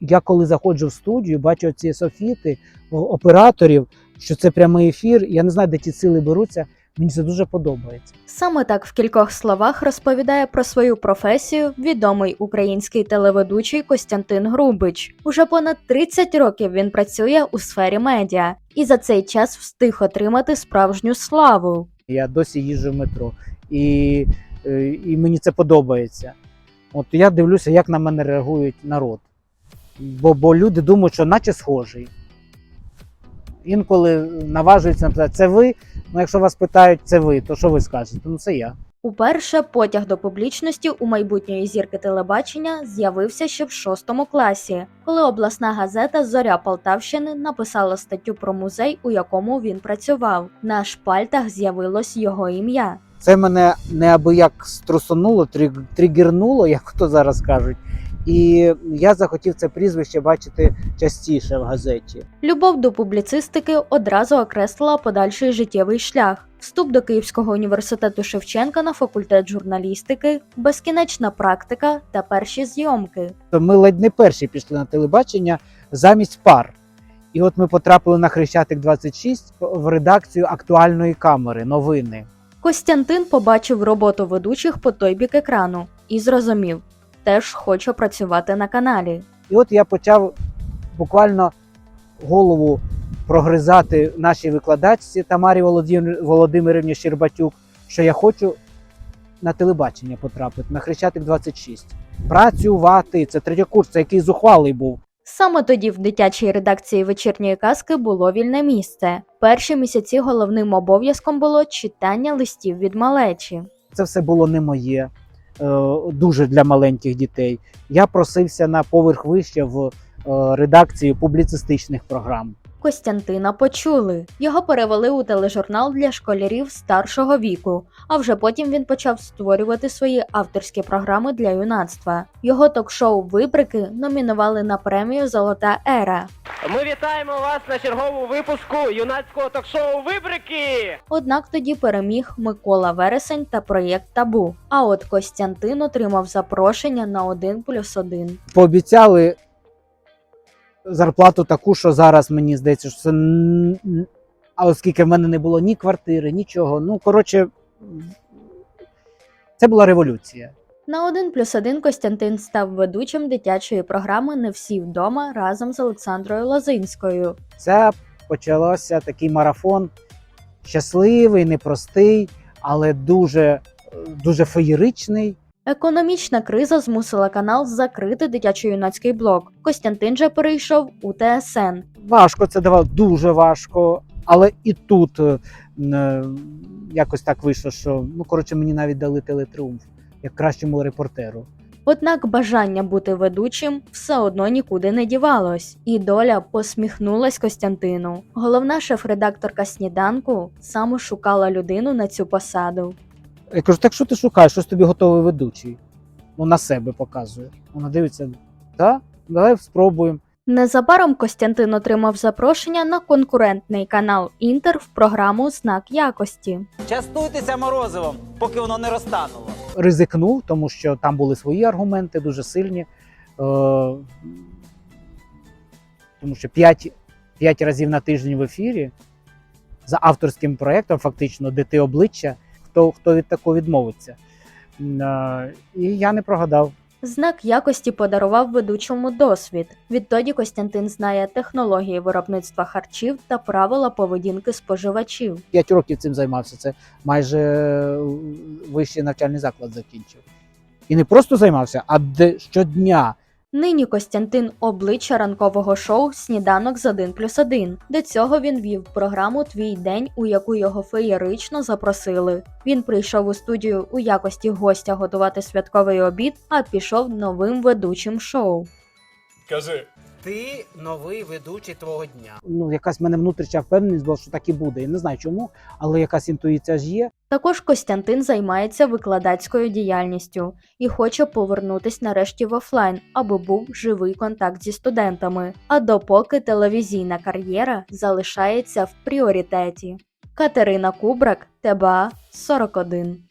Я коли заходжу в студію, бачу ці софіти операторів, що це прямий ефір. Я не знаю, де ті сили беруться. Мені це дуже подобається. Саме так в кількох словах розповідає про свою професію відомий український телеведучий Костянтин Грубич. Уже понад 30 років він працює у сфері медіа і за цей час встиг отримати справжню славу. Я досі їжджу в метро, і, е, і мені це подобається. От я дивлюся, як на мене реагують народ. Бо, бо люди думають, що наче схожий. Інколи наважуються написати, це ви. Ну, якщо вас питають, це ви, то що ви скажете? Ну, це я. Уперше потяг до публічності у майбутньої зірки телебачення з'явився ще в шостому класі, коли обласна газета Зоря Полтавщини написала статтю про музей, у якому він працював. На шпальтах з'явилось його ім'я. Це мене неабияк струсонуло, триг- тригернуло, як то зараз кажуть. І я захотів це прізвище бачити частіше в газеті. Любов до публіцистики одразу окреслила подальший життєвий шлях. Вступ до Київського університету Шевченка на факультет журналістики, безкінечна практика та перші зйомки. Ми ледь не перші пішли на телебачення замість пар. І от ми потрапили на Хрещатик 26 в редакцію актуальної камери, новини. Костянтин побачив роботу ведучих по той бік екрану і зрозумів, теж хоче працювати на каналі. І от я почав буквально голову прогризати нашій викладачці Тамарі Володимирівні Щербатюк, що я хочу на телебачення потрапити, на Хрещатик 26. Працювати. Це третій курс, це який зухвалий був. Саме тоді в дитячій редакції вечірньої казки було вільне місце. Перші місяці головним обов'язком було читання листів від малечі. Це все було не моє, дуже для маленьких дітей. Я просився на поверх вище в е, редакцію публіцистичних програм. Костянтина почули. Його перевели у тележурнал для школярів старшого віку, а вже потім він почав створювати свої авторські програми для юнацтва. Його ток-шоу Вибрики номінували на премію Золота ера. Ми вітаємо вас на черговому випуску юнацького ток-шоу Вибрики! Однак тоді переміг Микола Вересень та проєкт Табу. А от Костянтин отримав запрошення на 1 плюс 1. Пообіцяли зарплату таку, що зараз мені здається, що це. А оскільки в мене не було ні квартири, нічого. Ну, коротше, це була революція. На 1 плюс 1 Костянтин став ведучим дитячої програми Не всі вдома разом з Олександрою Лозинською. Це почався такий марафон щасливий, непростий, але дуже, дуже феєричний. Економічна криза змусила канал закрити дитячо-юнацький блок. Костянтин же перейшов у ТСН. Важко це давав, дуже важко. Але і тут е, е, якось так вийшло, що ну коротше мені навіть дали телетріумф як кращому репортеру. Однак бажання бути ведучим все одно нікуди не дівалось, і доля посміхнулась Костянтину. Головна шеф-редакторка сніданку саме шукала людину на цю посаду. Я кажу, так що ти шукаєш? Щось тобі готовий ведучий? Ну на себе показує. Вона дивиться, так, давай спробуємо. Незабаром Костянтин отримав запрошення на конкурентний канал Інтер в програму Знак якості. Частуйтеся морозивом, поки воно не розтануло. Ризикнув, тому що там були свої аргументи дуже сильні. Е, тому що 5, 5 разів на тиждень в ефірі за авторським проєктом, фактично, де ти обличчя, хто, хто від такого відмовиться. І я не прогадав. Знак якості подарував ведучому досвід. Відтоді Костянтин знає технології виробництва харчів та правила поведінки споживачів. 5 років цим займався. Це майже е, вищий навчальний заклад закінчив. І не просто займався, а де щодня. Нині Костянтин обличчя ранкового шоу Сніданок з 1 плюс 1. До цього він вів програму Твій день, у яку його феєрично запросили. Він прийшов у студію у якості гостя готувати святковий обід, а пішов новим ведучим шоу. Кажи. Ти новий ведучий твого дня. Ну, якась в мене внутрішня впевненість була, що так і буде. Я не знаю чому, але якась інтуїція ж є. Також Костянтин займається викладацькою діяльністю і хоче повернутися нарешті в офлайн, аби був живий контакт зі студентами. А допоки телевізійна кар'єра залишається в пріоритеті. Катерина Кубрак, ТБА 41